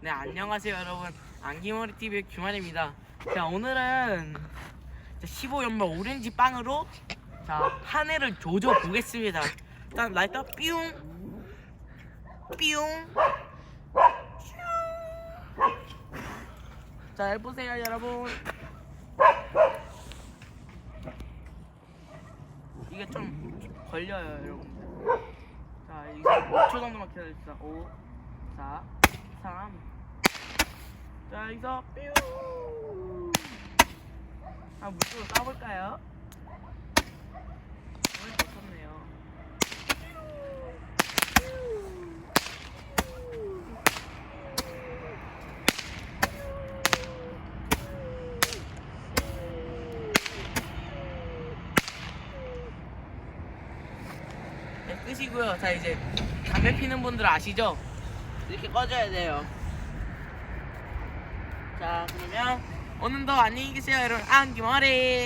네 안녕하세요 여러분 안기머리 TV의 규만입니다. 자 오늘은 15연말 오렌지 빵으로 자한 해를 조져 보겠습니다. 일단 라이터 삐용 삐용 자 해보세요 여러분. 이게 좀 걸려요 여러분. 자 이거 5초 정도만 기다려주세요. 5, 4, 3. 자 여기서 뾰. 아 물속으로 싸볼까요? 오늘 좋겠네요. 네, 끄시고요. 자 이제 담배 피는 분들 아시죠? 이렇게 꺼줘야 돼요. 자 그러면 오늘도 안녕히 계세요 여러분 안기머리